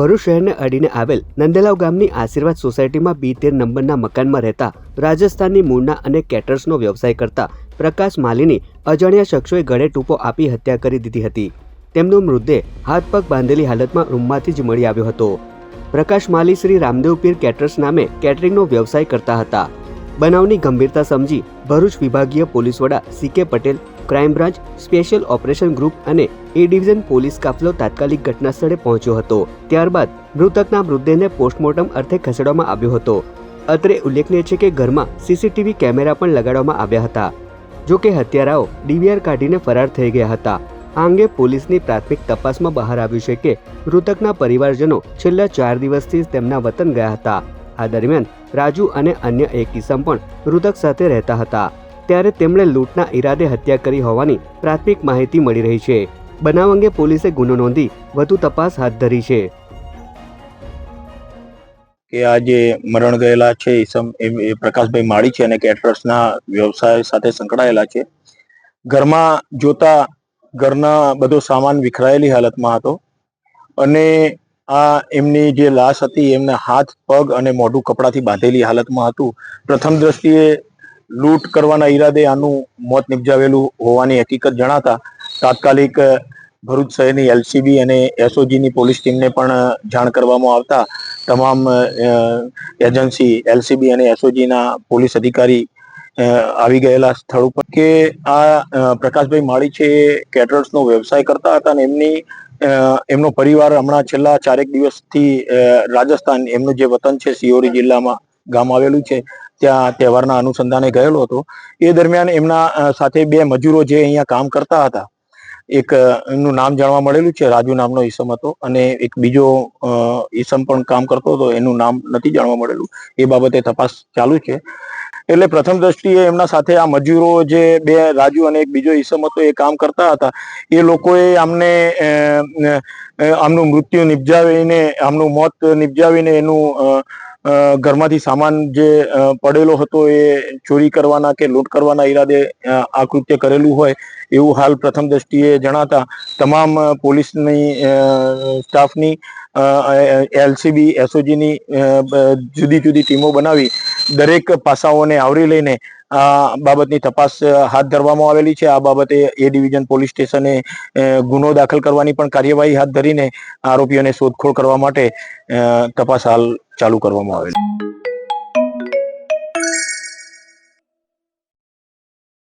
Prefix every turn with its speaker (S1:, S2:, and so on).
S1: ભરૂચ શહેરને અડીને આવેલ નંદેલાવ ગામની આશીર્વાદ સોસાયટીમાં બી તેર નંબરના મકાનમાં રહેતા, રાજસ્થાનની મૂળના અને કેટર્સનો વ્યવસાય કરતા, પ્રકાશ માલીની અજાણ્યા શખ્સોએ ગળે ટૂંપો આપી હત્યા કરી દીધી હતી. તેમનો મૃતદેહ હાથ પગ બાંધેલી હાલતમાં રૂમમાંથી જ મળી આવ્યો હતો. પ્રકાશ માલી શ્રી રામદેવ પીર કેટર્સ નામે કેટરિંગનો વ્યવસાય કરતા હતા. બનાવની ગંભીરતા સમજી ભરૂચ વિભાગીય પોલીસ વડા C K Patel crime branch, special operation group અને એ ડિવિઝન પોલીસ કાફલો તાત્કાલિક ઘટના સ્થળે પહોંચ્યો હતો. ત્યારબાદ મૃતકના મૃતદેહને પોસ્ટમોર્ટમ અર્થે ખસેડવામાં આવ્યો હતો. અત્રે ઉલ્લેખનીય છે કે ઘરમાં સીસીટીવી કેમેરા પણ લગાડવામાં આવ્યા હતા. જો કે હત્યારાઓ ડીવીઆર કાઢીને ફરાર થઈ ગયા હતા. આ અંગે પોલીસની પ્રાથમિક તપાસમાં બહાર આવ્યું છે કે મૃતકના પરિવારજનો છેલ્લા ચાર દિવસથી તેમના વતન ગયા હતા. આ દરમિયાન રાજુ અને અન્ય એક કિસમ પણ મૃતક સાથે રહેતા હતા. ત્યારે તેમણે લૂંટના ઈરાદે હત્યા કરી હોવાની પ્રાથમિક માહિતી મળી રહી છે. બનાવ અંગે પોલીસે ગુનો નોંધી વધુ તપાસ હાથ ધરી છે.
S2: કે આ જે મરણ ગયેલા છે ઈસમ એ પ્રકાશભાઈ માળી છે અને કેટરર્સના વ્યવસાય સાથે સંકળાયેલા છે. ઘરમાં જોતા ઘરના બધો સામાન વિખરાયેલી હાલતમાં હતો અને આ એમની જે લાશ હતી એમના હાથ, પગ અને મોઢું કપડાથી બાંધેલી હાલતમાં હતું. પ્રથમ દ્રષ્ટિએ લૂંટ કરવાના ઈરાદે આનું મોત નિપજાવેલું હોવાની હકીકત જણાતા તાત્કાલિક ભરૂચ શહેરની એલસીબી અને એસઓજીની પોલીસ ટીમને પણ જાણ કરવામાં આવતા તમામ એજન્સી એલસીબી અને એસઓજીના પોલીસ અધિકારી આવી ગયેલા સ્થળ ઉપર કે આ પ્રકાશભાઈ માળી છે કેટરર્સનો વ્યવસાય કરતા હતા અને એમની એમનો પરિવાર હમણાં છેલ્લા ચારેક દિવસથી રાજસ્થાન, એમનું જે વતન છે સિયોરી જિલ્લામાં ગામ આવેલું છે, ત્યાં તહેવારના અનુસંધાને ગયેલો હતો. એ દરમિયાન એમના સાથે બે મજૂરો જે અહીંયા કામ કરતા હતા, એક એમનું નામ જાણવા મળેલું છે, રાજુ નામનો ઈસમ હતો, અને એક બીજો ઈસમ પણ કામ કરતો હતો, એનું નામ નથી જાણવા મળેલું. એ બાબતે તપાસ ચાલુ છે. એટલે પ્રથમ દ્રષ્ટિએ એમના સાથે આ મજૂરો જે બે, રાજુ અને એક બીજો ઈસમ હતો, એ કામ કરતા હતા. એ લોકોએ આમને આમનું મૃત્યુ નિપજાવીને, આમનું મોત નિપજાવીને એનું ઘરમાંથી સામાન જે પડેલો હતો એ ચોરી કરવાના કે લૂંટ કરવાના ઈરાદે આ કૃત્ય કરેલું હોય એવું હાલ પ્રથમ દ્રષ્ટિએ જણાતા તમામ પોલીસની સ્ટાફની એલસીબી, એસઓજીની જુદી જુદી ટીમો બનાવી દરેક પાસાઓને આવરી લઈને આ બાબતની તપાસ હાથ ધરવામાં આવેલી છે. આ બાબતે એ ડિવિઝન પોલીસ સ્ટેશને ગુનો દાખલ કરવાની પણ કાર્યવાહી હાથ ધરીને આરોપીઓને શોધખોળ કરવા માટે તપાસ હાલ ચાલુ કરવામાં આવેલી